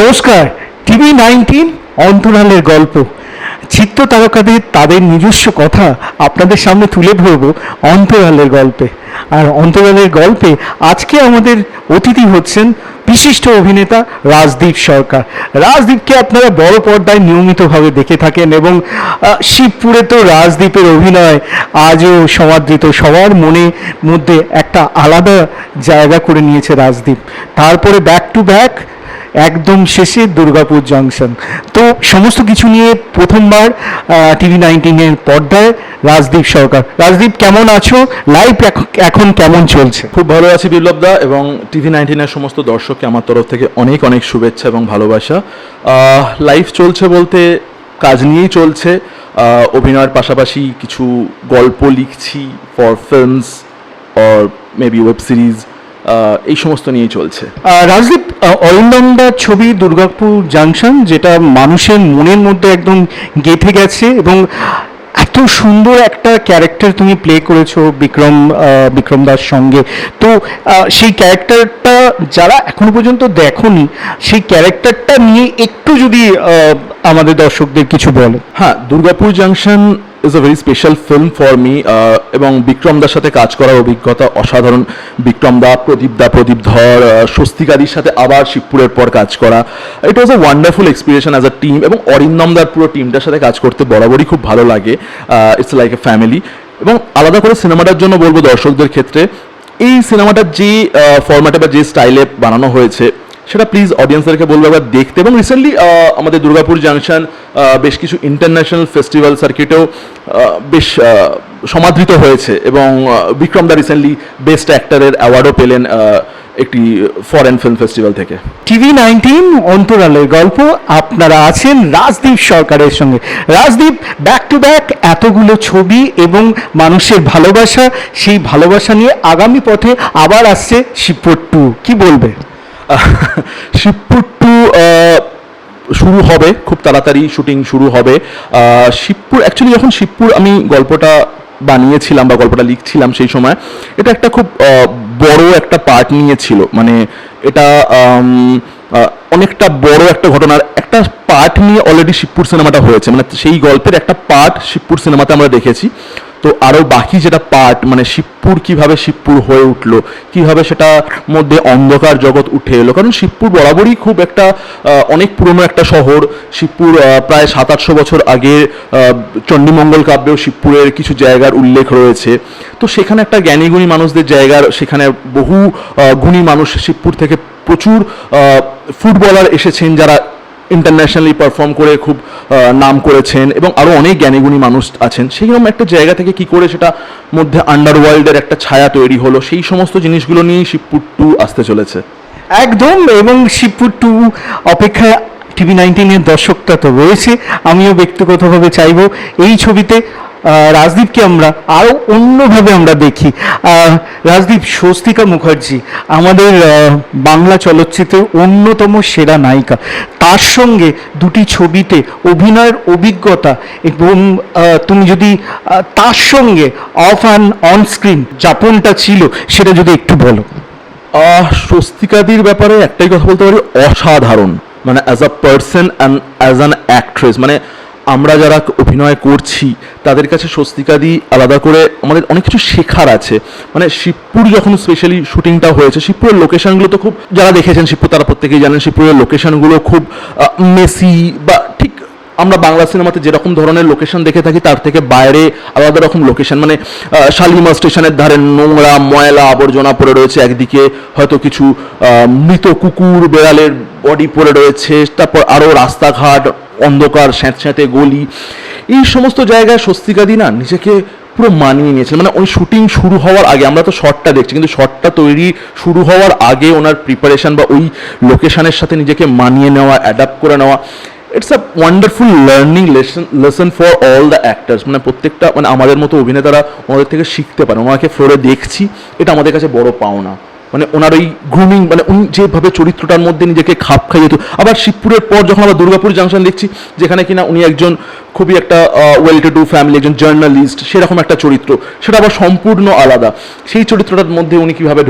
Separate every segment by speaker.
Speaker 1: নমস্কার TV nineteen অন্তরালের গল্প। চিত্র তারকাদের তাদের নিজস্ব কথা আপনাদের সামনে তুলে ধরবো অন্তরালের গল্পে। আর অন্তরালের গল্পে আজকে আমাদের অতিথি হচ্ছেন বিশিষ্ট অভিনেতা রাজদীপ সরকার। রাজদীপকে আপনারা বড় পর্দায় নিয়মিতভাবে দেখে থাকেন এবং শিবপুরে তো রাজদীপের অভিনয় আজও সমাদৃত। সবার মনে, মধ্যে একটা আলাদা জায়গা করে নিয়েছে রাজদীপ। তারপরে ব্যাক টু ব্যাক একদম শেষে দুর্গাপুর জংশন। তো সমস্ত কিছু নিয়ে প্রথমবার টিভি নাইনটিনের পর্দায় রাজদীপ সরকার। রাজদীপ, কেমন আছো? লাইভ এখন কেমন চলছে?
Speaker 2: খুব ভালো আছি বিপ্লব দা এবং টিভি নাইনটিনের সমস্ত দর্শককে আমার তরফ থেকে অনেক অনেক শুভেচ্ছা এবং ভালোবাসা। লাইফ চলছে বলতে কাজ নিয়েই চলছে। অভিনয়ের পাশাপাশি কিছু গল্প লিখছি for films or maybe web series এই সমস্ত নিয়ে চলছে।
Speaker 1: রাজদীপ অরিন্দমদার ছবি দুর্গাপুর জাংশন যেটা মানুষের মনের মধ্যে একদম গেঁথে গেছে এবং এত সুন্দর একটা ক্যারেক্টার তুমি প্লে করেছ বিক্রম বিক্রম দাস সঙ্গে। তো সেই ক্যারেক্টারটা যারা এখনও পর্যন্ত দেখোনি সেই ক্যারেক্টারটা নিয়ে একটু যদি আমাদের দর্শকদের কিছু বলো।
Speaker 2: হ্যাঁ Durgapur junction is a very special film for me এবং বিক্রমদার সাথে কাজ করার অভিজ্ঞতা অসাধারণ। বিক্রম দা প্রদীপ দা প্রদীপ ধর আহ, স্বস্তিকাদির সাথে আবার শিবপুরের পর কাজ করা। It was a wonderful experience as a team এবং অরিন্দম অরিন্দমদার পুরো টিমটার সাথে কাজ করতে বরাবরই খুব ভালো লাগে। ইটস লাইক এ ফ্যামিলি এবং আলাদা করে সিনেমাটার জন্য বলব দর্শকদের ক্ষেত্রে এই সিনেমাটার যে ফরম্যাটে বা যে স্টাইলে বানানো হয়েছে সেটা প্লিজ অডিয়েন্সদেরকে বলব একবার দেখতে। এবং রিসেন্টলি আমাদের দুর্গাপুর জাংশন বেশ কিছু ইন্টারন্যাশনাল ফেস্টিভ্যাল সার্কিটেও বেশ সমাদৃত হয়েছে। এবং আহ, বিক্রম দা রিসেন্টলি বেস্ট অ্যাক্টারের অ্যাওয়ার্ডও পেলেন একটি ফরেন ফিল্ম ফেস্টিভ্যাল থেকে।
Speaker 1: টিভি নাইনটিন অন্তরালের গল্প। আপনারা আছেন রাজদীপ সরকারের সঙ্গে। রাজদীপ ব্যাক টু ব্যাক এতগুলো ছবি এবং মানুষের ভালোবাসা সেই ভালোবাসা নিয়ে আগামী পথে আবার আসছে শিবপুর টু কি বলবে?
Speaker 2: শিবপুর টু শুরু হবে, খুব তাড়াতাড়ি শুটিং শুরু হবে। শিবপুর অ্যাকচুয়ালি যখন শিবপুর আমি গল্পটা বানিয়েছিলাম বা গল্পটা লিখছিলাম সেই সময়, এটা একটা খুব বড় একটা পার্ট নিয়েছিল মানে এটা অনেকটা বড় একটা ঘটনার একটা পার্ট নিয়ে অলরেডি শিবপুর সিনেমাটা হয়েছে। মানে সেই গল্পের একটা পার্ট শিবপুর সিনেমাতে আমরা দেখেছি। তো আরও বাকি যেটা পার্ট মানে শিবপুর কীভাবে শিবপুর হয়ে উঠল, কীভাবে সেটা মধ্যে অন্ধকার জগৎ উঠে এলো, কারণ শিবপুর বরাবরই খুব একটা অনেক পুরনো একটা শহর। শিবপুর প্রায় সাত আটশো বছর আগে চণ্ডীমঙ্গল কাব্যেও শিবপুরের কিছু জায়গার উল্লেখ রয়েছে। তো সেখানে একটা জ্ঞানী গুণী মানুষদের জায়গার, সেখানে বহু গুণী মানুষ শিবপুর থেকে প্রচুর ফুটবলার এসেছেন যারা ইন্টারন্যাশনালি পারফর্ম করে খুব নাম করেছেন এবং আরও অনেক জ্ঞানীগুণী মানুষ আছেন। সেইরকম একটা জায়গা থেকে কি করে সেটা মধ্যে আন্ডারওয়ার্ল্ডের একটা ছায়া তৈরি হলো, সেই সমস্ত জিনিসগুলো নিয়েই শিবপুর টু আসতে চলেছে।
Speaker 1: একদম, এবং শিবপুর টু অপেক্ষায় টিভি নাইনটিনের দর্শকটা তো রয়েছে। আমিও ব্যক্তিগতভাবে চাইব, এই ছবিতে রাজদীপকে আমরা আরও অন্যভাবে আমরা দেখি। রাজদীপ, স্বস্তিকা মুখার্জি, আমাদের বাংলা চলচ্চিত্রের অন্যতম সেরা নায়িকা। তার সঙ্গে দুটি ছবিতে অভিনয়ের অভিজ্ঞতা এবং তুমি যদি তার সঙ্গে অফ অ্যান্ড অন স্ক্রিন যাপনটা ছিল, সেটা যদি একটু বলো।
Speaker 2: স্বস্তিকাদির ব্যাপারে একটাই কথা বলতে পারি, অসাধারণ। মানে as a person and as an actress মানে আমরা যারা অভিনয় করছি তাদের কাছে স্বস্তিকাদি আলাদা করে আমাদের অনেক কিছু শেখার আছে। মানে শিবপুর যখন স্পেশালি শুটিংটা হয়েছে শিবপুরের লোকেশনগুলো তো খুব যারা দেখেছেন শিবপুর তারা প্রত্যেকেই জানেন শিবপুরের লোকেশনগুলো খুব মেসি বা ঠিক আমরা বাংলা সিনেমাতে যেরকম ধরনের লোকেশন দেখে থাকি তার থেকে বাইরে আলাদা রকম লোকেশন মানে আহ, শালিমার স্টেশনের ধারে নোংরা ময়লা আবর্জনা পড়ে রয়েছে একদিকে হয়তো কিছু মৃত কুকুর বেড়ালের বডি পড়ে রয়েছে তারপর আরও রাস্তাঘাট অন্ধকার, স্যাঁতস্যাঁতে গলি, এই সমস্ত জায়গায় স্বস্তিকাদি না নিজেকে পুরো মানিয়ে নিয়েছিলেন মানে ওই শুটিং শুরু হওয়ার আগে, আমরা তো শর্টটা দেখছি, কিন্তু শর্টটা তৈরি শুরু হওয়ার আগে ওনার প্রিপারেশন বা ওই লোকেশনের সাথে নিজেকে মানিয়ে নেওয়া অ্যাডাপ্ট করে নেওয়া it's a wonderful learning lesson lesson for all the actors মানে প্রত্যেকটা মানে আমাদের মতো অভিনেতারা ওনাদের থেকে শিখতে পারে। ওনাকে ফ্লোরে দেখছি, এটা আমাদের কাছে বড় পাওনা। মানে ওনার ওই গ্রুমিং মানে উনি যেভাবে চরিত্রটার মধ্যে নিজেকে খাপ খাইয়ে তো আবার শিবপুরের পর যখন আবার দুর্গাপুর জাংশন দেখছি, যেখানে কিনা উনি একজন খুবই একটা ওয়েল টু ডু ফ্যামিলি একজন জার্নালিস্ট সেরকম একটা চরিত্র। সেটা আবার সম্পূর্ণ আলাদা। সেই চরিত্রটার মধ্যে উনি কীভাবে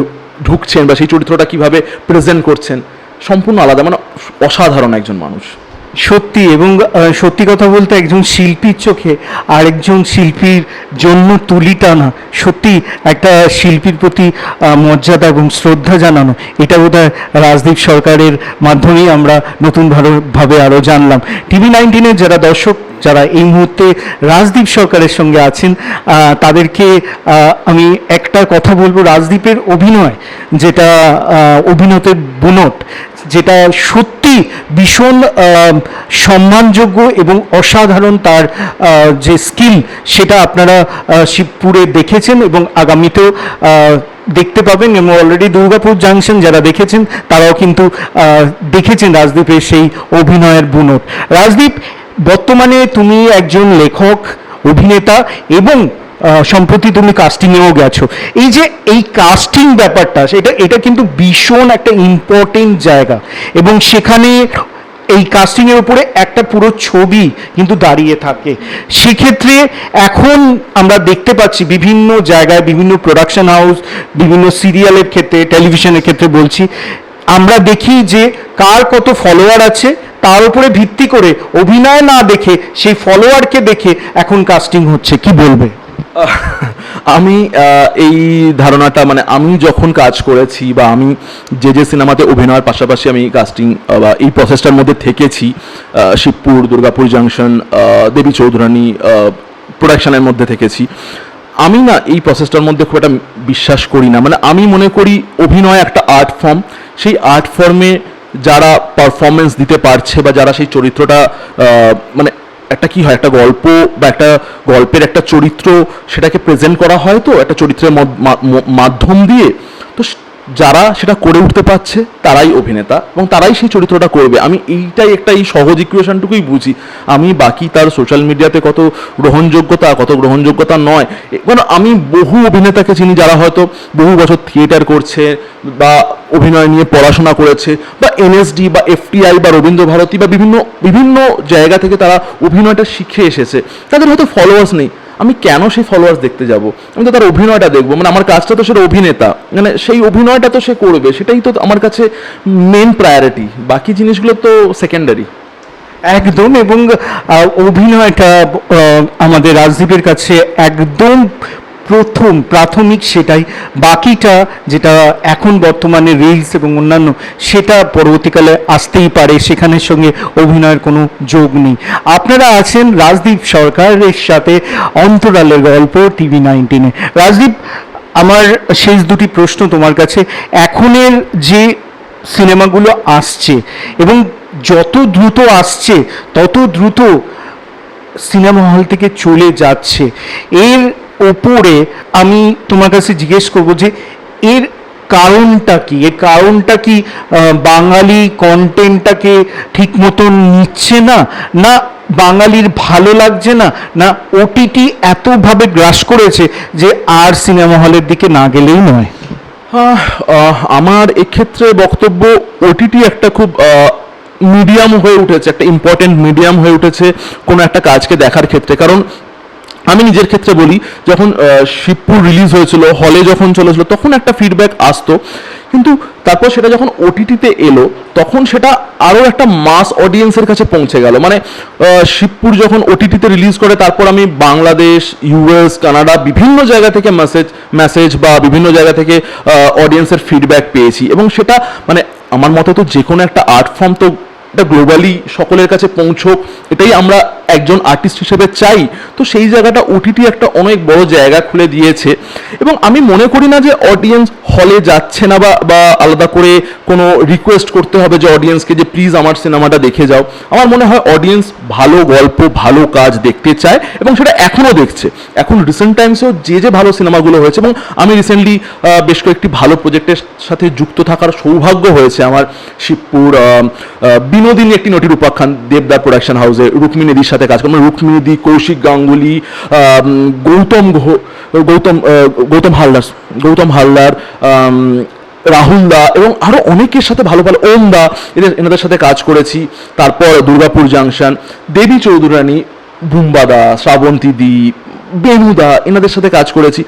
Speaker 2: ঢুকছেন বা সেই চরিত্রটা কীভাবে প্রেজেন্ট করছেন, সম্পূর্ণ আলাদা। মানে অসাধারণ একজন মানুষ।
Speaker 1: সত্যি এবং সত্যি কথা বলতে একজন শিল্পীর চোখে আরেকজন শিল্পীর জন্য তুলি টানা সত্যি একটা শিল্পীর প্রতি মর্যাদা এবং শ্রদ্ধা জানানো। এটা বোধ হয় রাজদীপ সরকারের মাধ্যমেই আমরা নতুন ভাবে আরও জানলাম। টিভি নাইনটিনের যারা দর্শক, যারা এই মুহূর্তে রাজদীপ সরকারের সঙ্গে আছেন তাদেরকে আমি একটা কথা বলব রাজদীপের অভিনয়, যেটা অভিনতের বুনট, যেটা সত্যি ভীষণ সম্মানযোগ্য এবং অসাধারণ তার যে স্কিল সেটা আপনারা শিবপুরে দেখেছেন এবং আগামীতেও দেখতে পাবেন এবং অলরেডি দুর্গাপুর জাংশন যারা দেখেছেন, তারাও কিন্তু দেখেছেন রাজদীপের সেই অভিনয়ের বুনট। রাজদীপ বর্তমানে তুমি একজন লেখক, অভিনেতা এবং সম্প্রতি তুমি কাস্টিংয়েও গেছো। এই যে এই কাস্টিং ব্যাপারটা, সেটা, এটা কিন্তু ভীষণ একটা ইম্পর্টেন্ট জায়গা। এবং সেখানে এই কাস্টিংয়ের উপরে একটা পুরো ছবি কিন্তু দাঁড়িয়ে থাকে। সেক্ষেত্রে এখন আমরা দেখতে পাচ্ছি বিভিন্ন জায়গায়, বিভিন্ন প্রোডাকশন হাউস বিভিন্ন সিরিয়ালের ক্ষেত্রে টেলিভিশনের ক্ষেত্রে বলছি, আমরা দেখি যে কার কত ফলোয়ার আছে, তার উপরে ভিত্তি করে অভিনয় না দেখে সেই ফলোয়ারকে দেখে এখন কাস্টিং হচ্ছে। কি বলবে?
Speaker 2: আমি এই ধারণাটা মানে আমি যখন কাজ করেছি বা আমি যে যে সিনেমাতে অভিনয়ের পাশাপাশি আমি কাস্টিং বা এই প্রসেসটার মধ্যে থেকেছি শিবপুর, দুর্গাপুর জাংশন দেবী চৌধুরানী প্রোডাকশনের মধ্যে থেকেছি, আমি না এই প্রসেসটার মধ্যে খুব একটা বিশ্বাস করি না। মানে আমি মনে করি অভিনয় একটা আর্ট ফর্ম সেই আর্ট ফর্মে যারা পারফরমেন্স দিতে পারছে বা যারা সেই চরিত্রটা মানে একটা কি হয়? একটা গল্প বা একটা গল্পের একটা চরিত্র সেটাকে প্রেজেন্ট করা হয় তো? একটা চরিত্রের মাধ্যম দিয়ে? তো যারা সেটা করে উঠতে পারছে, তারাই অভিনেতা এবং তারাই সেই চরিত্রটা করবে। আমি এইটাই একটা এই সহজ ইকুয়েশনটুকুই বুঝি। আমি বাকি তার সোশ্যাল মিডিয়াতে কত গ্রহণযোগ্যতা কত গ্রহণযোগ্যতা নয়। এবার আমি বহু অভিনেতাকে চিনি যারা হয়তো বহু বছর থিয়েটার করছে বা অভিনয় নিয়ে পড়াশোনা করেছে বা এনএসডি বা এফটিআই বা রবীন্দ্রভারতী বা বিভিন্ন বিভিন্ন জায়গা থেকে তারা অভিনয়টা শিখে এসেছে। তাদের হয়তো ফলোয়ার্স নেই। আমি কেন সেই ফলোয়ার্স দেখতে যাব? আমি তো তার অভিনয়টা দেখব। মানে আমার কাজটা তো সেটা অভিনেতা। মানে সেই অভিনয়টা তো সে করবে, সেটাই তো আমার কাছে মেন প্রায়োরিটি বাকি জিনিসগুলো তো সেকেন্ডারি
Speaker 1: একদম, এবং অভিনয়টা আমাদের রাজদীপের কাছে একদম প্রথম, প্রাথমিক সেটাই। বাকিটা যেটা এখন বর্তমানে রিলস এবং অন্যান্য, সেটা পরবর্তীকালে আসতেই পারে। সেখানের সঙ্গে অভিনয়ের কোনো যোগ নেই। আপনারা আছেন রাজদীপ সরকারের সাথে অন্তরালের গল্প টিভি নাইনটিনে রাজদীপ, আমার শেষ দুটি প্রশ্ন তোমার কাছে। এখনের যে সিনেমাগুলো আসছে এবং যত দ্রুত আসছে, তত দ্রুত সিনেমা হল থেকে চলে যাচ্ছে। এর ওপরে আমি তোমার কাছে জিজ্ঞেস করব যে এর কারণটা কি? এর কারণটা কি বাঙালি কন্টেন্টটাকে ঠিক মতন নিচ্ছে না? না বাঙালির ভালো লাগছে না? না ওটিটি এতভাবে গ্রাস করেছে যে আর সিনেমা হলের দিকে না গেলেই নয়?
Speaker 2: আমার এক্ষেত্রে বক্তব্য ওটিটি একটা খুব মিডিয়াম হয়ে উঠেছে, একটা ইম্পর্টেন্ট মিডিয়াম হয়ে উঠেছে কোনো একটা কাজকে দেখার ক্ষেত্রে। কারণ আমি নিজের ক্ষেত্রে বলি, যখন শিবপুর রিলিজ হয়েছিল হলে যখন চলেছিল, তখন একটা ফিডব্যাক আসতো। কিন্তু তারপর সেটা যখন ওটিটিতে এলো, তখন সেটা আরও একটা মাস অডিয়েন্সের কাছে পৌঁছে গেল। মানে শিবপুর যখন ওটিটিতে রিলিজ করে, তারপর আমি বাংলাদেশ ইউএস কানাডা বিভিন্ন জায়গা থেকে মেসেজ মেসেজ বা বিভিন্ন জায়গা থেকে অডিয়েন্সের ফিডব্যাক পেয়েছি। এবং সেটা মানে আমার মতে তো যে কোনো একটা আর্ট ফর্ম তো এটা গ্লোবালি সকলের কাছে পৌঁছোক, এটাই আমরা একজন আর্টিস্ট হিসেবে চাই, তো সেই জায়গাটা ওটিটি একটা অনেক বড় জায়গা খুলে দিয়েছে। এবং আমি মনে করি না যে অডিয়েন্স হলে যাচ্ছে না বা বা আলাদা করে কোনো রিকোয়েস্ট করতে হবে যে অডিয়েন্সকে যে প্লিজ আমার সিনেমাটা দেখে যাও। আমার মনে হয় অডিয়েন্স ভালো গল্প, ভালো কাজ দেখতে চায় এবং সেটা এখনও দেখছে। এখন রিসেন্ট টাইমসেও যে যে ভালো সিনেমাগুলো হয়েছে এবং আমি রিসেন্টলি বেশ কয়েকটি ভালো প্রজেক্টের সাথে যুক্ত থাকার সৌভাগ্য হয়েছে আমার শিবপুর বিনোদিনী একটি নটির উপাখ্যান দেবদার প্রোডাকশন হাউসে রুক্মিণীদির সাথে কাজ করেন রুক্মিণীদি কৌশিক গাঙ্গুলি গৌতম গৌতম গৌতম হালদার গৌতম হালদার রাহুল দা এবং আরও অনেকের সাথে ভালো ভালো ওম দা, এদের, এনাদের সাথে কাজ করেছি। তারপর দুর্গাপুর জাংশন, দেবী চৌধুরানী বুম্বাদা শ্রাবন্তী দি বেনুদা এনাদের সাথে কাজ করেছি।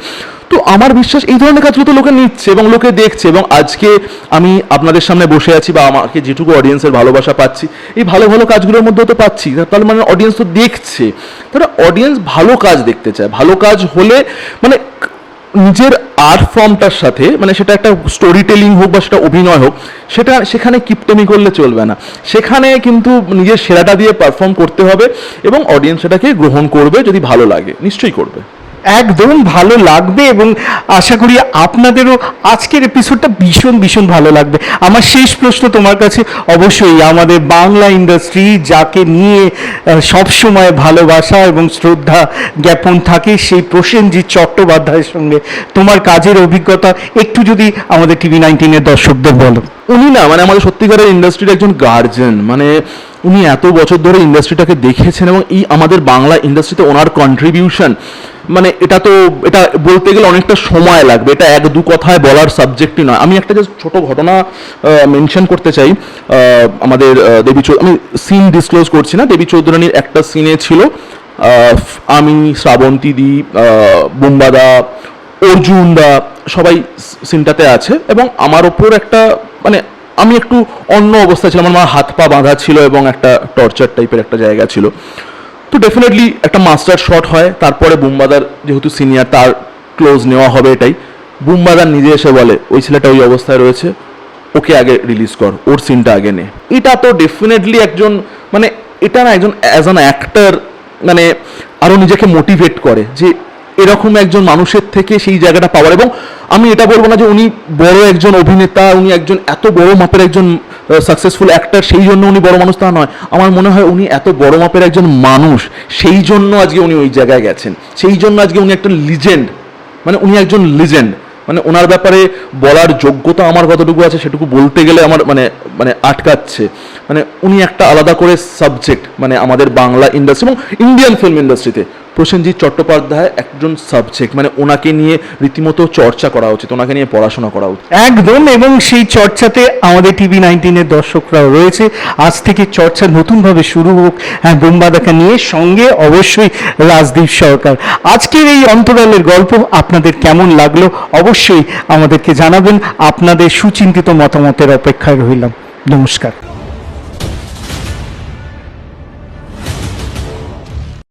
Speaker 2: তো আমার বিশ্বাস এই ধরনের কাজগুলো তো লোকে নিচ্ছে এবং লোকে দেখছে এবং আজকে আমি আপনাদের সামনে বসে আছি বা আমাকে যেটুকু অডিয়েন্সের ভালোবাসা পাচ্ছি, এই ভালো ভালো কাজগুলোর মধ্যে তো পাচ্ছি। তাহলে মানে অডিয়েন্স তো দেখছে। তাহলে অডিয়েন্স ভালো কাজ দেখতে চায়। ভালো কাজ হলে মানে নিজের আর্ট ফর্মটার সাথে মানে সেটা একটা স্টোরি টেলিং হোক বা সেটা অভিনয় হোক, সেটা সেখানে কিপটেমি করলে চলবে না। সেখানে কিন্তু নিজের সেরাটা দিয়ে পারফর্ম করতে হবে এবং অডিয়েন্স সেটাকে গ্রহণ করবে যদি ভালো লাগে। নিশ্চয়ই করবে।
Speaker 1: একদম ভালো লাগবে এবং আশা করি আপনাদেরও আজকের এপিসোডটা ভীষণ ভীষণ ভালো লাগবে। আমার শেষ প্রশ্ন তোমার কাছে অবশ্যই, আমাদের বাংলা ইন্ডাস্ট্রি যাকে নিয়ে সব সময় ভালোবাসা এবং শ্রদ্ধা জ্ঞাপন থাকে, সেই প্রসেনজিৎ চট্টোপাধ্যায়ের সঙ্গে তোমার কাজের অভিজ্ঞতা একটু যদি আমাদের টিভি নাইনটিনের দর্শকদের বলো।
Speaker 2: উনি না মানে আমাদের সত্যিকারের ইন্ডাস্ট্রির একজন গার্জেন মানে উনি এত বছর ধরে ইন্ডাস্ট্রিটাকে দেখেছেন এবং এই আমাদের বাংলা ইন্ডাস্ট্রিতে ওনার কন্ট্রিবিউশন মানে এটা তো, এটা বলতে গেলে অনেকটা সময় লাগবে। এটা এক দু কথায় বলার সাবজেক্টই নয়। আমি একটা জাস্ট ছোট ঘটনা মেনশন করতে চাই। আমাদের দেবী আমি সিন ডিসক্লোজ করছি না। দেবী চৌধুরানীর একটা সিনে ছিল আমি, শ্রাবন্তী দি বুম্বাদা, অর্জুন দা, সবাই সিনটাতে আছে এবং আমার ওপর একটা মানে আমি একটু অন্য অবস্থায় ছিলাম। আমার হাত পা বাঁধা ছিল এবং একটা টর্চার টাইপের একটা জায়গা ছিল। তো ডেফিনেটলি একটা মাস্টার শট হয়, তারপরে বুম্বাদার যেহেতু সিনিয়র তার ক্লোজ নেওয়া হবে এটাই। বুম্বাদার নিজে এসে বলে, ওই ছেলেটা ওই অবস্থায় রয়েছে, ওকে আগে রিলিজ কর, ওর সিনটা আগে নে। এটা তো ডেফিনেটলি একজন মানে এটা না একজন অ্যাজ অ্যান অ্যাক্টার মানে আরও নিজেকে মোটিভেট করে যে এরকম একজন মানুষের থেকে সেই জায়গাটা পাওয়ার। এবং আমি এটা বলব না যে উনি বড় একজন অভিনেতা, উনি একজন এত বড় মাপের একজন সাকসেসফুল অ্যাক্টর সেই জন্য উনি বড় মানুষ তা নয়। আমার মনে হয় উনি এত বড় মাপের একজন মানুষ, সেই জন্য আজকে উনি ওই জায়গায় গেছেন। সেই জন্য আজকে উনি একটা লিজেন্ড মানে উনি একজন লিজেন্ড মানে ওনার ব্যাপারে বলার যোগ্যতা আমার কতটুকু আছে সেটুকু বলতে গেলে আমার মানে মানে আটকাচ্ছে। মানে উনি একটা আলাদা করে সাবজেক্ট মানে আমাদের বাংলা ইন্ডাস্ট্রি এবং ইন্ডিয়ান ফিল্ম ইন্ডাস্ট্রিতে প্রসেনজিৎ চট্টোপাধ্যায় একজন সাবজেক্ট মানে ওনাকে নিয়ে রীতিমতো চর্চা করা উচিত, ওনাকে নিয়ে পড়াশোনা করা উচিত।
Speaker 1: একদম, এবং সেই চর্চাতে আমাদের টিভি নাইনটিনের দর্শকরাও রয়েছে। আজ থেকে চর্চা নতুনভাবে শুরু হোক হ্যাঁ বোম্বাদাকে নিয়ে সঙ্গে অবশ্যই রাজদীপ সরকার। আজকের এই অন্তরালের গল্প আপনাদের কেমন লাগল অবশ্যই আমাদেরকে জানাবেন। আপনাদের সুচিন্তিত মতামতের অপেক্ষায় রইলাম। নমস্কার।